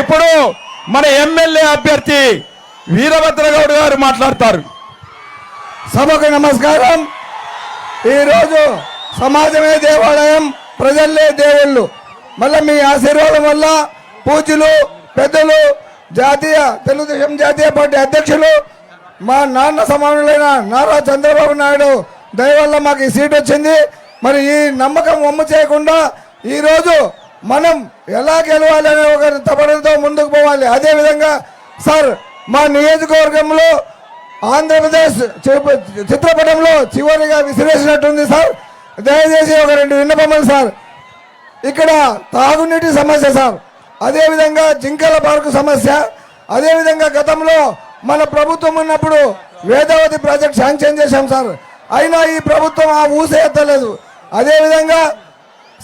ఇప్పుడు మన ఎమ్మెల్యే అభ్యర్థి వీరభద్రగౌడ్ గారు మాట్లాడతారు. సభకు నమస్కారం. ఈరోజు సమాజమే దేవాలయం ప్రజల్లే దేవుళ్ళు. మళ్ళీ మీ ఆశీర్వాదం వల్ల పూజలు పెద్దలు జాతీయ తెలుగుదేశం జాతీయ పార్టీ అధ్యక్షులు మా నాన్న సమానులైన నారా చంద్రబాబు నాయుడు దయవల్ల మాకు ఈ సీట్ వచ్చింది. మరి ఈ నమ్మకం వమ్ము చేయకుండా ఈరోజు మనం ఎలా గెలవాలి అనే ఒక తపనతో ముందుకు పోవాలి. అదేవిధంగా సార్ మా నియోజకవర్గంలో ఆంధ్రప్రదేశ్ చిత్ర- చిత్రపటంలో చివరిగా విసిరేసినట్టుంది సార్. దయచేసి ఒక రెండు విన్నపములు సార్. ఇక్కడ తాగునీటి సమస్య సార్. అదేవిధంగా జింకల పార్కు సమస్య. అదేవిధంగా గతంలో మన ప్రభుత్వం ఉన్నప్పుడు వేదావతి ప్రాజెక్ట్ శాంక్షన్ చేశాం సార్. అయినా ఈ ప్రభుత్వం ఆ ఊసే ఎత్తలేదు. అదేవిధంగా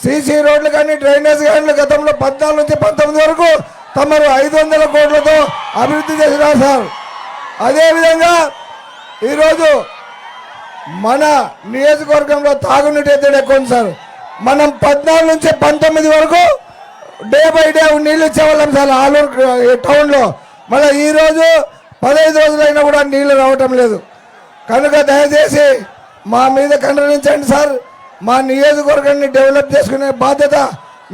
సీసీ రోడ్లు కానీ డ్రైనేజ్ కానీ గతంలో పద్నాలుగు నుంచి పంతొమ్మిది వరకు తమరు ఐదు వందల కోట్లతో అభివృద్ధి చేసినారు సార్. అదేవిధంగా ఈరోజు మన నియోజకవర్గంలో తాగునీటి ఎద్దడి ఎక్కువ ఉంది సార్. మనం పద్నాలుగు నుంచి పంతొమ్మిది వరకు డే బై డే నీళ్ళు ఇచ్చేవాళ్ళం సార్ ఆలూరు ఈ టౌన్లో. మళ్ళీ ఈరోజు పదహైదు రోజులైనా కూడా నీళ్ళు రావటం లేదు. కనుక దయచేసి మా మీద ఖండనించండి సార్. మా నియోజకవర్గాన్ని డెవలప్ చేసుకునే బాధ్యత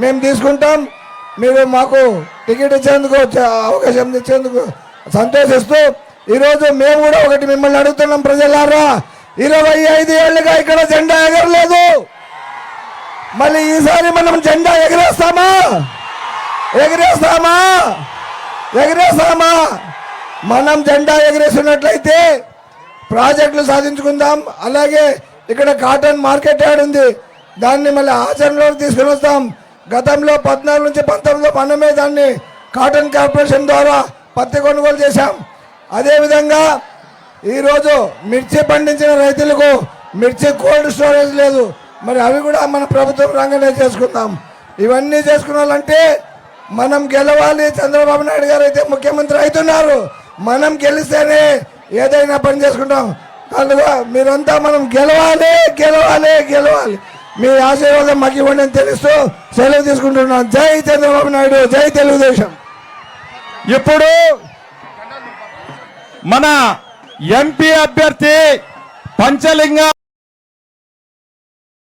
మేము తీసుకుంటాం. మీరు మాకు టికెట్ ఇచ్చేందుకు అవకాశం ఇచ్చేందుకు సంతోషిస్తూ ఈరోజు మేము కూడా ఒకటి మిమ్మల్ని అడుగుతున్నాం ప్రజలారా. ఇరవై ఐదు ఏళ్ళుగా ఇక్కడ జెండా ఎగరలేదు. మళ్ళీ ఈసారి మనం జెండా ఎగరేస్తామా? ఎగరేస్తామా? ఎగరేస్తామా? మనం జెండా ఎగరేసినట్లయితే ప్రాజెక్టులు సాధించుకుందాం. అలాగే ఇక్కడ కాటన్ మార్కెట్ యార్డ్ ఉంది. దాన్ని మళ్ళీ ఆచరణలోకి తీసుకుని వస్తాం. గతంలో పద్నాలుగు నుంచి పంతొమ్మిదిలో మనమే దాన్ని కాటన్ కార్పొరేషన్ ద్వారా పత్తి కొనుగోలు చేశాం. అదేవిధంగా ఈరోజు మిర్చి పండించిన రైతులకు మిర్చి కోల్డ్ స్టోరేజ్ లేదు. మరి అవి కూడా మన ప్రభుత్వం రంగంలో చేసుకుందాం. ఇవన్నీ చేసుకున్నాలంటే మనం గెలవాలి. చంద్రబాబు నాయుడు గారు అయితే ముఖ్యమంత్రి అవుతున్నారు. మనం గెలిస్తేనే ఏదైనా పని చేసుకుంటాం. కనుక మీరంతా మనం గెలవాలి గెలవాలి గెలవాలి. మీ ఆశీర్వాదం మాకు ఇవ్వండి అని తెలుస్తూ సెలవు తీసుకుంటున్నాం జై చంద్రబాబు నాయుడు జై తెలుగుదేశం. ఇప్పుడు మన ఎంపీ అభ్యర్థి పంచలింగ